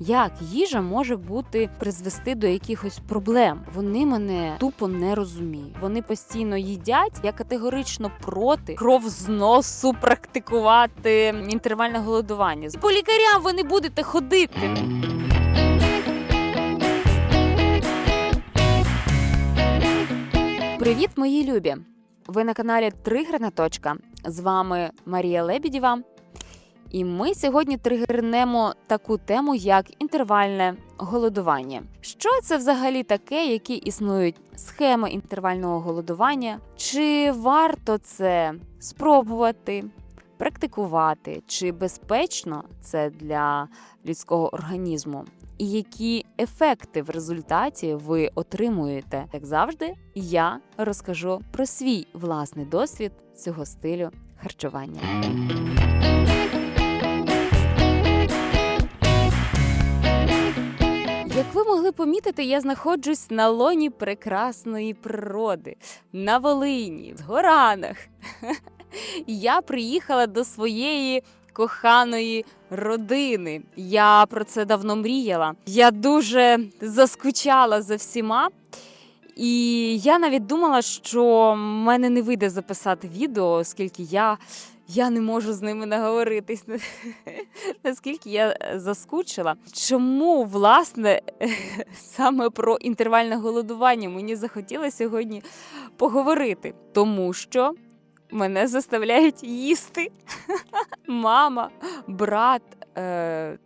як їжа може бути призвести до якихось проблем. Вони мене тупо не розуміють. Вони постійно їдять. Я категорично проти кров з носу практикувати інтервальне голодування. По лікарям ви не будете ходити. Привіт, мої любі! Ви на каналі Тригерна точка. З вами Марія Лебідєва. І ми сьогодні тригернемо таку тему, як інтервальне голодування. Що це взагалі таке, які існують схеми інтервального голодування? Чи варто це спробувати, практикувати, чи безпечно це для людського організму? І які ефекти в результаті ви отримуєте? Як завжди, я розкажу про свій власний досвід цього стилю харчування. Як ви могли помітити, я знаходжусь на лоні прекрасної природи, на Волині, в Горанах. Я приїхала до своєї коханої родини. Я про це давно мріяла. Я дуже заскучала за всіма. І я навіть думала, що мене не вийде записати відео, оскільки я, я не можу з ними наговоритись. Наскільки я е, заскучила. Чому, власне, саме про інтервальне голодування мені захотілося сьогодні поговорити? Тому що мене заставляють їсти мама, брат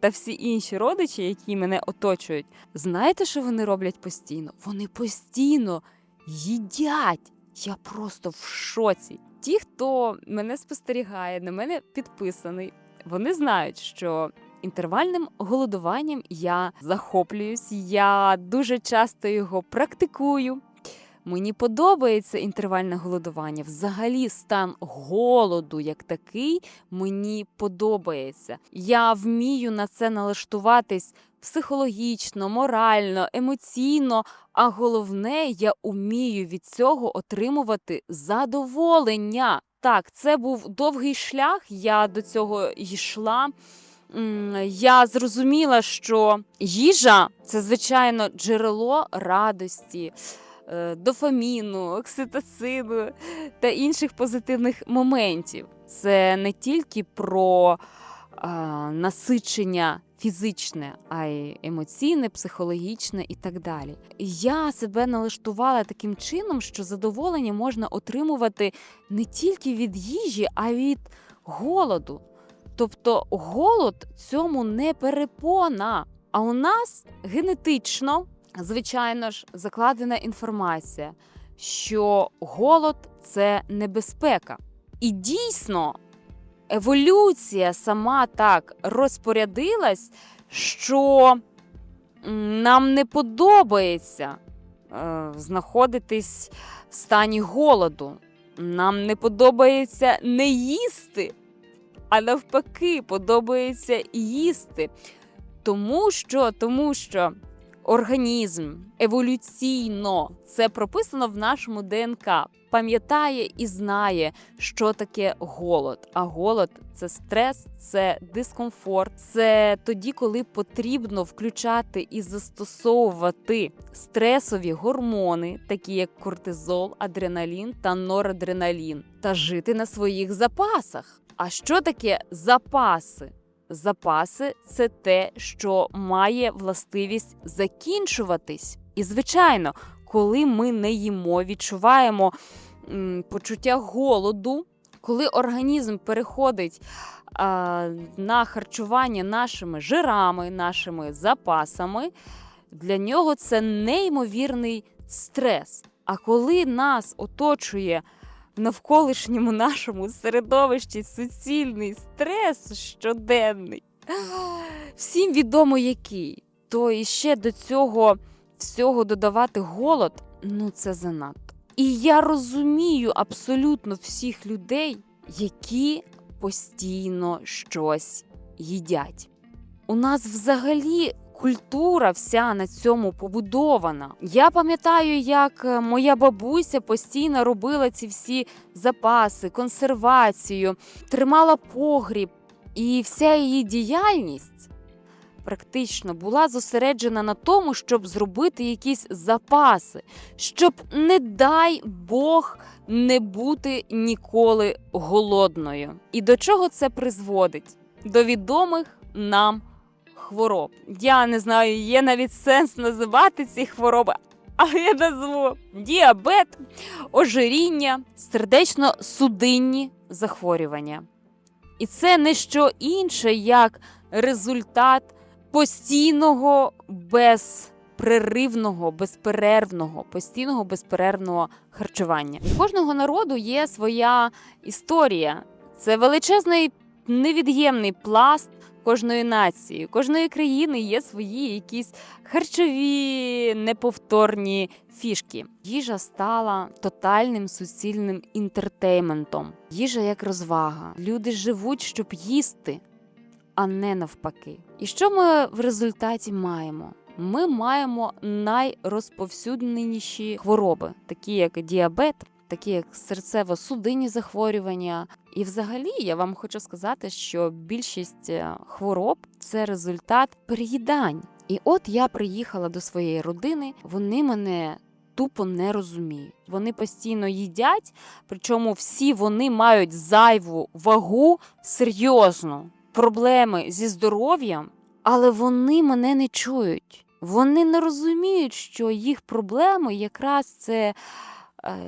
та всі інші родичі, які мене оточують. Знаєте, що вони роблять постійно? Вони постійно їдять. Я просто в шоці. Ті, хто мене спостерігає, на мене підписаний, вони знають, що інтервальним голодуванням я захоплююсь, я дуже часто його практикую. Мені подобається інтервальне голодування. Взагалі, стан голоду як такий мені подобається. Я вмію на це налаштуватись психологічно, морально, емоційно. А головне, я умію від цього отримувати задоволення. Так, це був довгий шлях. Я до цього йшла. Я зрозуміла, що їжа це звичайно джерело радості дофаміну, окситоцину та інших позитивних моментів. Це не тільки про е, насичення фізичне, а й емоційне, психологічне і так далі. Я себе налаштувала таким чином, що задоволення можна отримувати не тільки від їжі, а й від голоду. Тобто голод цьому не перепона. А у нас генетично звичайно ж, закладена інформація, що голод це небезпека. І дійсно, еволюція сама так розпорядилась, що нам не подобається е, знаходитись в стані голоду. Нам не подобається не їсти, а навпаки, подобається їсти. Тому що, тому що організм еволюційно це прописано в нашому ДНК. Пам'ятає і знає, що таке голод. А голод це стрес, це дискомфорт. Це тоді, коли потрібно включати і застосовувати стресові гормони, такі як кортизол, адреналін та норадреналін, та жити на своїх запасах. А що таке запаси? Запаси це те, що має властивість закінчуватись. І, звичайно, коли ми не їмо, відчуваємо м, почуття голоду, коли організм переходить а, на харчування нашими жирами, нашими запасами, для нього це неймовірний стрес. А коли нас оточує в навколишньому нашому середовищі суцільний стрес щоденний. Всім відомо який. То і ще до цього всього додавати голод ну це занадто. І я розумію абсолютно всіх людей, які постійно щось їдять. У нас взагалі культура вся на цьому побудована. Я пам'ятаю, як е, моя бабуся постійно робила ці всі запаси, консервацію, тримала погріб, і вся її діяльність практично була зосереджена на тому, щоб зробити якісь запаси, щоб, не дай Бог, не бути ніколи голодною. І до чого це призводить? До відомих нам хвороб. Я не знаю, є навіть сенс називати ці хвороби, але я назву діабет, ожиріння, сердечно-судинні захворювання. І це не що інше, як результат постійного безпреривного, безперервного, постійного безперервного харчування. У кожного народу є своя історія. Це величезний невід'ємний пласт кожної нації, кожної країни є свої якісь харчові неповторні фішки. Їжа стала тотальним суцільним інтертейментом. Їжа як розвага. Люди живуть, щоб їсти, а не навпаки. І що ми в результаті маємо? Ми маємо найрозповсюдненіші хвороби, такі як діабет, такі як серцево-судинні захворювання. І, взагалі, я вам хочу сказати, що більшість е, хвороб це результат переїдань. І от я приїхала до своєї родини, вони мене тупо не розуміють. Вони постійно їдять, причому всі вони мають зайву вагу серйозну, проблеми зі здоров'ям, але вони мене не чують. Вони не розуміють, що їх проблеми якраз це,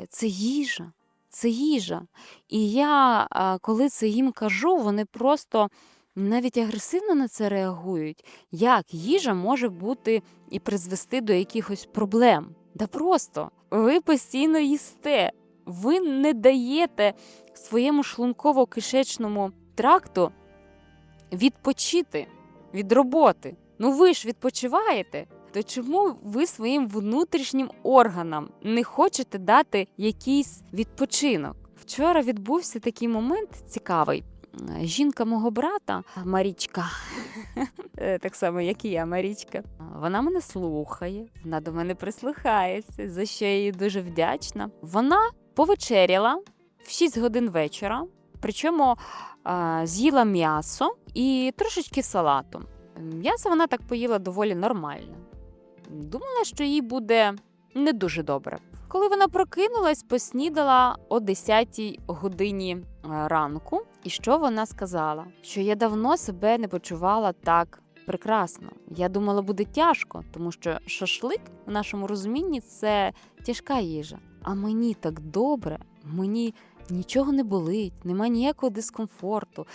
це їжа. Це їжа. І я, коли це їм кажу, вони просто навіть агресивно на це реагують. Як їжа може бути і призвести до якихось проблем? Да просто ви постійно їсте, ви не даєте своєму шлунково-кишечному тракту відпочити від роботи. Ну ви ж відпочиваєте. То чому ви своїм внутрішнім органам не хочете дати якийсь відпочинок? Вчора відбувся такий момент цікавий. Е, Жінка мого брата Марічка, е, так само, як і я, Марічка. Вона мене слухає, вона до мене прислухається, за що я їй дуже вдячна. Вона повечеряла в 6 годин вечора, причому а, з'їла м'ясо і трошечки салату. М'ясо вона так поїла доволі нормально. Думала, що їй буде не дуже добре. Коли вона прокинулась, поснідала о 10 годині е, ранку. І що вона сказала? Що я давно себе не почувала так прекрасно. Я думала, буде тяжко, тому що шашлик в нашому розумінні це тяжка їжа. А мені так добре, мені нічого не болить, нема ніякого дискомфорту,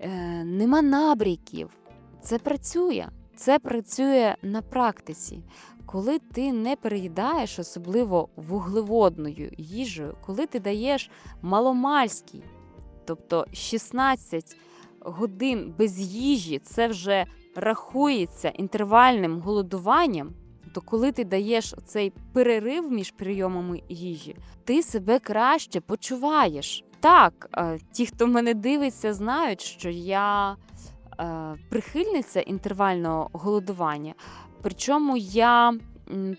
е, нема набріків. Це працює. Це працює на практиці. Коли ти не переїдаєш, особливо вуглеводною їжею, коли ти даєш маломальський, тобто 16 годин без їжі, це вже рахується інтервальним голодуванням, то коли ти даєш цей перерив між прийомами їжі, ти себе краще почуваєш. Так, е, ті, хто мене дивиться, знають, що я прихильниця інтервального голодування. Причому я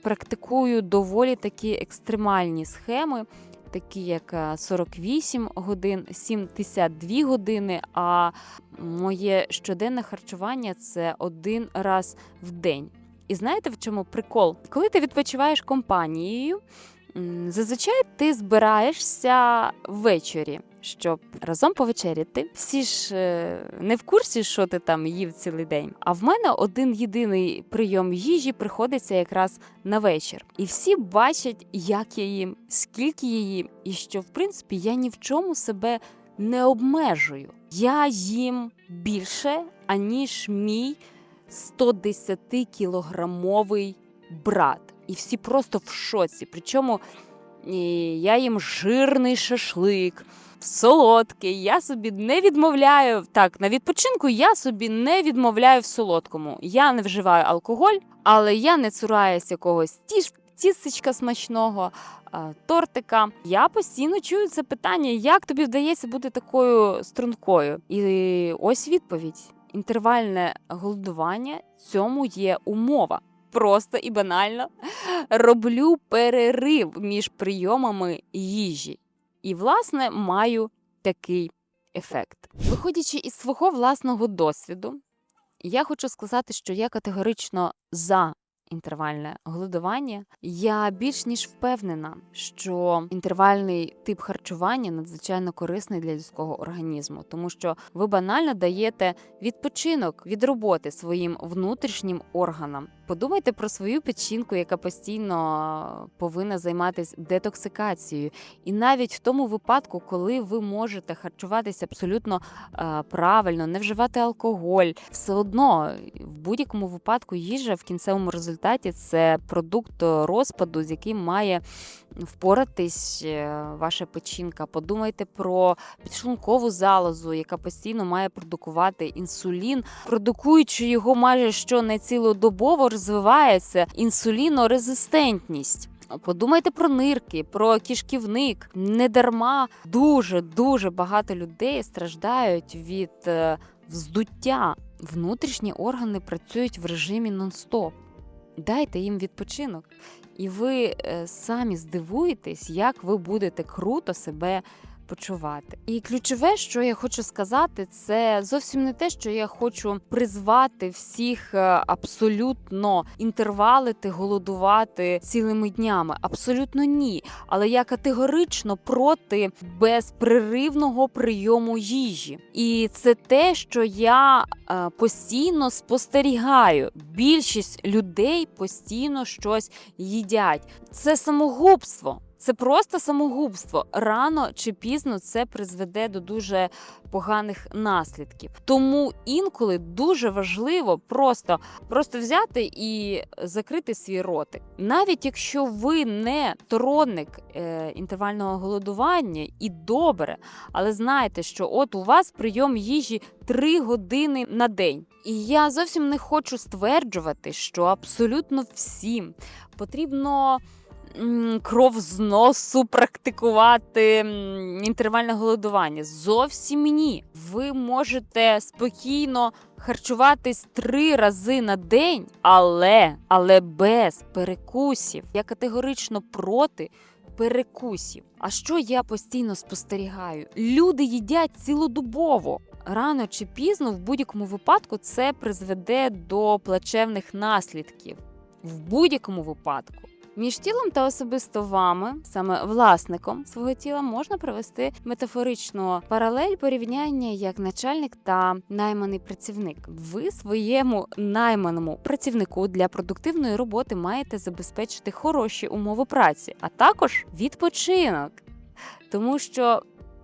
практикую доволі такі екстремальні схеми, такі як е, 48 годин, 72 години. А моє щоденне харчування це один раз в день. І знаєте в чому прикол? Коли ти відпочиваєш компанією, зазвичай ти збираєшся ввечері, щоб разом повечеряти. Всі ж е, не в курсі, що ти там їв цілий день. А в мене один єдиний прийом їжі приходиться якраз на вечір. І всі бачать, як я їм, скільки я їм, і що в принципі я ні в чому себе не обмежую. Я їм більше, аніж мій 110 кілограмовий брат. І всі просто в шоці. Причому я їм жирний шашлик, солодкий. Я собі не відмовляю. Так, на відпочинку я собі не відмовляю в солодкому. Я не вживаю алкоголь, але я не цураюсь якогось тіш. Тістечка смачного, тортика. Я постійно чую це питання, як тобі вдається бути такою стрункою? І ось відповідь: інтервальне голодування цьому є умова. Просто і банально роблю перерив між прийомами їжі. І, власне, маю такий ефект. Виходячи із свого власного досвіду, Я хочу сказати, що я категорично за інтервальне голодування. Я більш ніж впевнена, що інтервальний тип харчування надзвичайно корисний для людського організму, тому що ви банально даєте відпочинок від роботи своїм внутрішнім органам. Подумайте про свою печінку, яка постійно повинна займатися детоксикацією. І навіть в тому випадку, коли ви можете харчуватися абсолютно е, правильно, не вживати алкоголь, все одно в будь-якому випадку їжа в кінцевому результаті це продукт розпаду, з яким має впоратись е, ваша печінка. Подумайте про підшлункову залозу, яка постійно має продукувати інсулін, продукуючи його майже що не цілодобово розвивається інсулінорезистентність. Подумайте про нирки, про кишківник. Недарма дуже дуже багато людей страждають від е, вздуття. Внутрішні органи працюють в режимі нон-стоп. Дайте їм відпочинок, і ви е, самі здивуєтесь, як ви будете круто себе почувати. І ключове, що я хочу сказати, це зовсім не те, що я хочу призвати всіх е, абсолютно інтервалити, голодувати цілими днями. Абсолютно ні. Але я категорично проти безпреривного прийому їжі. І це те, що я е, постійно спостерігаю. Більшість людей постійно щось їдять. Це самогубство. Це просто самогубство. Рано чи пізно це призведе до дуже поганих наслідків. Тому інколи дуже важливо просто, просто взяти і закрити свій ротик. Навіть якщо ви не сторонник е, інтервального голодування, і добре, але знайте, що от у вас прийом їжі 3 години на день. І я зовсім не хочу стверджувати, що абсолютно всім потрібно кров з носу практикувати інтервальне голодування. Зовсім ні. Ви можете спокійно харчуватись три рази на день, але, але без перекусів. Я категорично проти. Перекусів. А що я постійно спостерігаю? Люди їдять цілодобово. Рано чи пізно, в будь-якому випадку, це призведе до плачевних наслідків. В будь-якому випадку. Між тілом та особисто вами, саме власником свого тіла, можна провести метафоричну паралель порівняння як начальник та найманий працівник. Ви своєму найманому працівнику для продуктивної роботи маєте забезпечити хороші умови праці, а також відпочинок. Тому що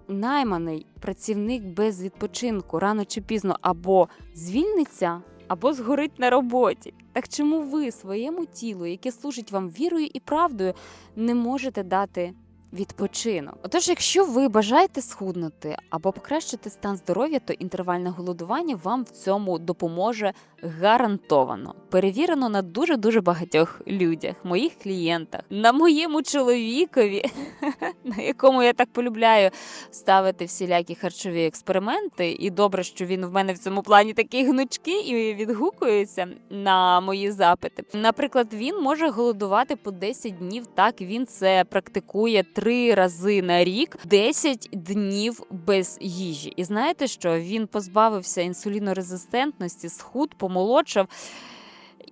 найманий працівник без відпочинку рано чи пізно або звільниться, або згорить на роботі. Так чому ви своєму тілу, яке служить вам вірою і правдою, не можете дати відпочинок? Отож, якщо ви бажаєте схуднути або покращити стан здоров'я, то інтервальне голодування вам в цьому допоможе гарантовано. Перевірено на дуже дуже багатьох людях, моїх клієнтах, на моєму чоловікові, на якому я так полюбляю ставити всілякі харчові експерименти. І добре, що він в мене в цьому плані такий гнучкий і відгукується на мої запити. Наприклад, він може голодувати по 10 днів. Так він це практикує три рази на рік, 10 днів без їжі. І знаєте що? Він позбавився інсулінорезистентності, схуд, помолодшав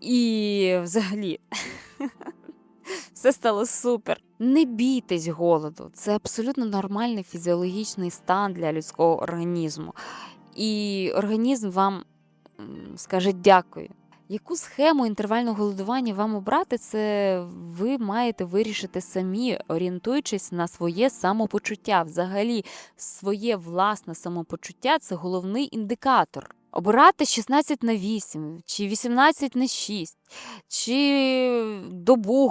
і взагалі. Все стало супер. Не бійтесь голоду. Це абсолютно нормальний фізіологічний стан для людського організму. І організм вам скаже дякую. Яку схему інтервального голодування вам обрати, це ви маєте вирішити самі, орієнтуючись на своє самопочуття. Взагалі, своє власне самопочуття це головний індикатор. Обирати 16 на 8, чи 18 на 6, чи добу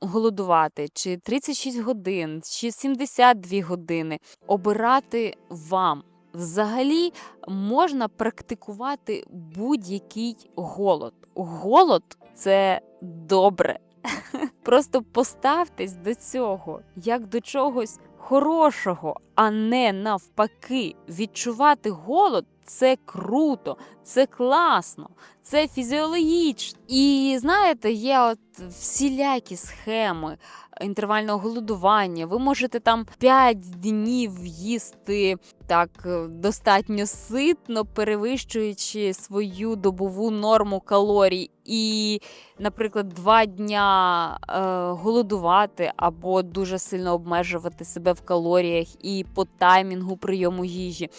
голодувати, чи 36 годин, чи 72 години. Обирати вам. Взагалі можна практикувати будь-який голод. Голод це добре. Просто поставтесь до цього як до чогось хорошого, а не навпаки. Відчувати голод це круто, це класно, це фізіологічно. І знаєте, є от всілякі схеми інтервального голодування. Ви можете там 5 днів їсти так е, достатньо ситно, перевищуючи свою добову норму калорій, і, наприклад, два дня е, голодувати або дуже сильно обмежувати себе в калоріях і по таймінгу прийому їжі.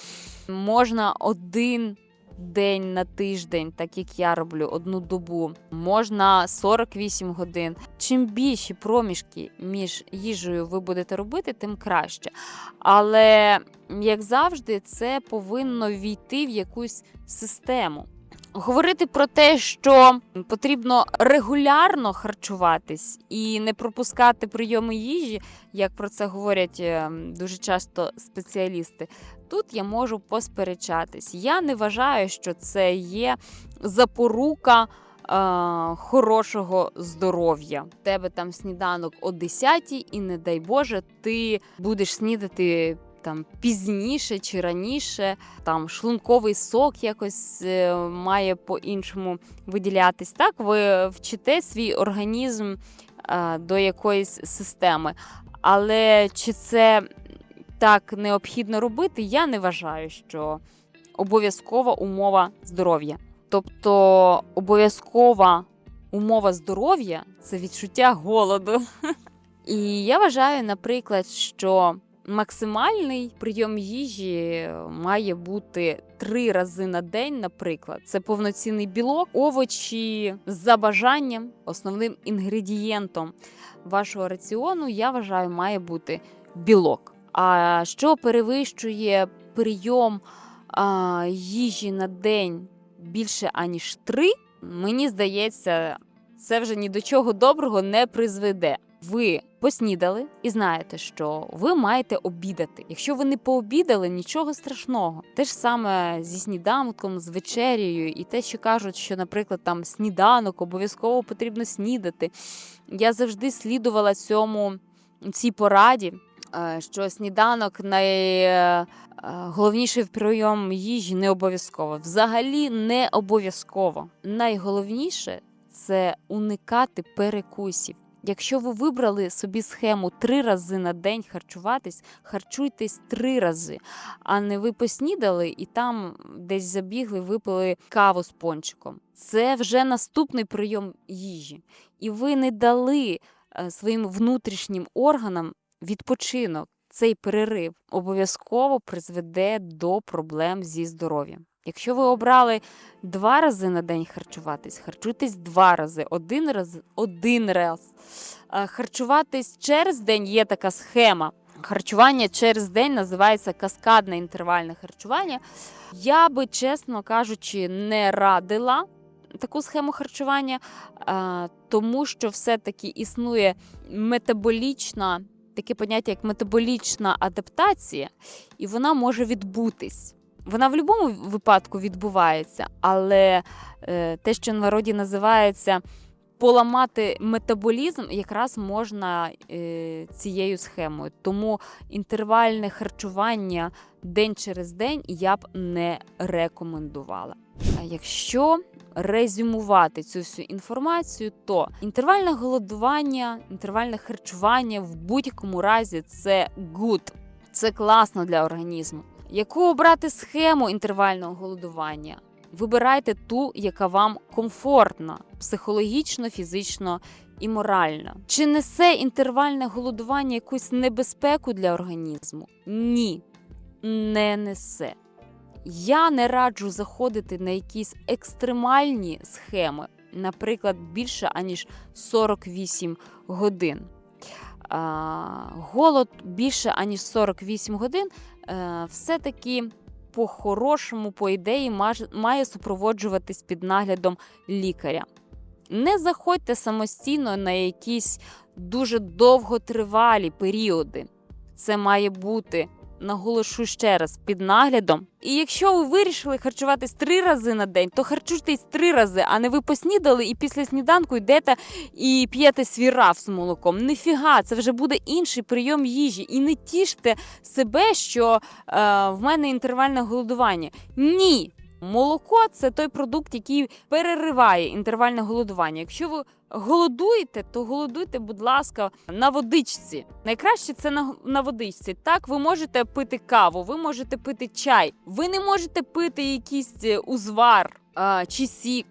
Можна один день на тиждень, так як я роблю, одну добу. Можна 48 годин. Чим більші проміжки між їжею ви будете робити, тим краще. Але, як завжди, це повинно війти в якусь систему. Говорити про те, що потрібно регулярно харчуватись і не пропускати прийоми їжі, як про це говорять е, дуже часто спеціалісти. Тут я можу посперечатись. Я не вважаю, що це є запорука. е, Хорошого здоров'я. У тебе там сніданок о 10 і не дай Боже, ти будеш снідати там пізніше чи раніше, там шлунковий сок якось е, має по-іншому виділятись. Так, ви вчите свій організм е, до якоїсь системи. Але чи це так необхідно робити, я не вважаю, що обов'язкова умова здоров'я. Тобто обов'язкова умова здоров'я це відчуття голоду. І я вважаю, наприклад, що максимальний прийом їжі має бути три рази на день, наприклад. Це повноцінний білок, овочі за бажанням, основним інгредієнтом вашого раціону, я вважаю, має бути білок. А що перевищує прийом а, їжі на день більше аніж три, мені здається, це вже ні до чого доброго не призведе. Ви поснідали і знаєте, що ви маєте обідати. Якщо ви не пообідали, нічого страшного. Те ж саме зі сніданком, з вечерєю, і те, що кажуть, що, наприклад, там сніданок обов'язково потрібно снідати. Я завжди слідувала цьому цій пораді. е, Що сніданок найголовніший прийом їжі не обов'язково. Взагалі не обов'язково. Найголовніше це уникати перекусів. Якщо ви вибрали собі схему три рази на день харчуватись, харчуйтесь три рази, а не ви поснідали і там десь забігли, випили каву з пончиком. Це вже наступний прийом їжі. І ви не дали е, своїм внутрішнім органам відпочинок. Цей перерив обов'язково призведе до проблем зі здоров'ям. Якщо ви обрали два рази на день харчуватись, харчуйтесь два рази, один раз, один раз. Е, Харчуватись через день є така схема. Харчування через день називається каскадне інтервальне харчування. Я би, чесно кажучи, не радила таку схему харчування, е, тому що все-таки існує метаболічна, таке поняття, як метаболічна адаптація, і вона може відбутись. Вона в будь-якому випадку відбувається, але е, те, що народі називається поламати метаболізм, якраз можна е, цією схемою. Тому інтервальне харчування день через день я б не рекомендувала. Якщо резюмувати цю всю інформацію, то інтервальне голодування, інтервальне харчування в будь-якому разі це good, це класно для організму. Яку обрати схему інтервального голодування? Вибирайте ту, яка вам комфортна, психологічно, фізично і морально. Чи несе інтервальне голодування якусь небезпеку для організму? Ні, не несе. Я не раджу заходити на якісь екстремальні схеми, наприклад, більше аніж 48 годин. А, голод більше аніж 48 годин все-таки по-хорошому, по ідеї, має супроводжуватись під наглядом лікаря. Не заходьте самостійно на якісь дуже довготривалі періоди. Це має бути наголошу ще раз під наглядом. І якщо ви вирішили харчуватись три рази на день, то харчуйтесь три рази, а не ви поснідали і після сніданку йдете і п'єте свій раф з молоком. Нефіга, це вже буде інший прийом їжі. І не тіште себе, що е, в мене інтервальне голодування. Ні. Молоко це той продукт, який перериває інтервальне голодування. Якщо ви голодуєте, то голодуйте, будь ласка, на водичці. Найкраще це на, на водичці. Так, ви можете пити каву, ви можете пити чай, ви не можете пити якийсь е, узвар а, чи сік.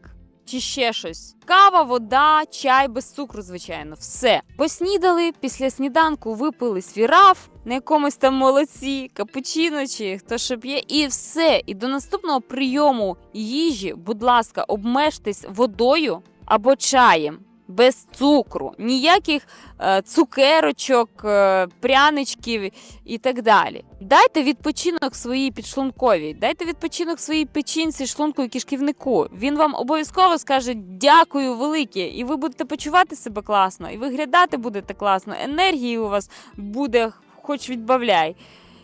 Чи ще щось. Кава, вода, чай без цукру, звичайно, все. Поснідали, після сніданку випили свій раф на якомусь там молоці, капучино чи хто що п'є, і все. І до наступного прийому їжі, будь ласка, обмежтесь водою або чаєм. Без цукру, ніяких е, цукерочок, е, пряничків і так далі. Дайте відпочинок своїй підшлунковій, дайте відпочинок своїй печінці, шлунку і кишківнику. Він вам обов'язково скаже дякую велике, і ви будете почувати себе класно, і виглядати будете класно. Енергії у вас буде, хоч відбавляй.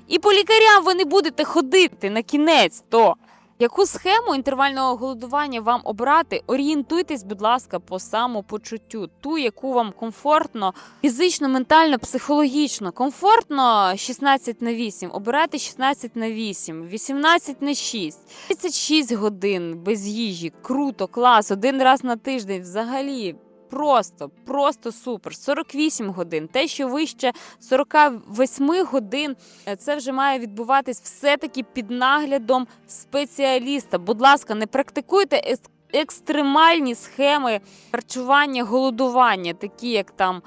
І по лікарям ви не будете ходити на кінець. то. Яку схему інтервального голодування вам обрати? Орієнтуйтесь, будь ласка, по самопочуттю, ту, яку вам комфортно, фізично, ментально, психологічно. Комфортно 16 на 8, обирайте 16 на 8, 18 на 6, 36 годин без їжі. Круто, клас, один раз на тиждень взагалі. Просто, просто супер. 48 годин. Те, що вище 48 годин, е, це вже має відбуватись все-таки під наглядом спеціаліста. Будь ласка, не практикуйте екстремальні схеми харчування, голодування, такі як там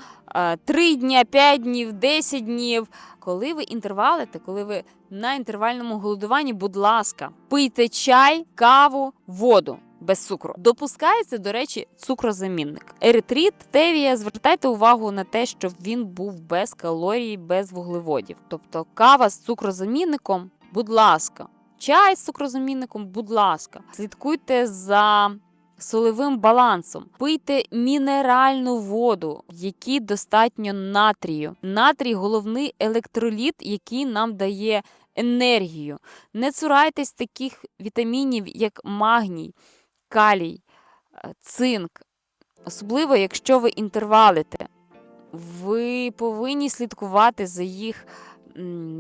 3 дня, 5 днів, 10 днів. Коли ви інтервалите, коли ви на інтервальному голодуванні, будь ласка, пийте чай, каву, воду. Без цукру допускається, до речі, цукрозамінник. Еритрит, тевія. Звертайте увагу на те, щоб він був без калорій, без вуглеводів. Тобто кава з цукрозамінником, будь ласка, чай з цукрозамінником, будь ласка, слідкуйте за солевим балансом, пийте мінеральну воду, якій достатньо натрію. Натрій головний електроліт, який нам дає енергію. Не цурайтесь таких вітамінів, як магній, калій, е, цинк. Особливо, якщо ви інтервалите, ви повинні слідкувати за їх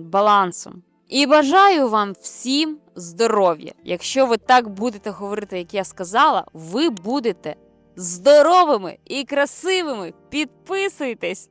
балансом. І бажаю вам всім здоров'я. Якщо ви так будете говорити, як я сказала, ви будете здоровими і красивими. Підписуйтесь!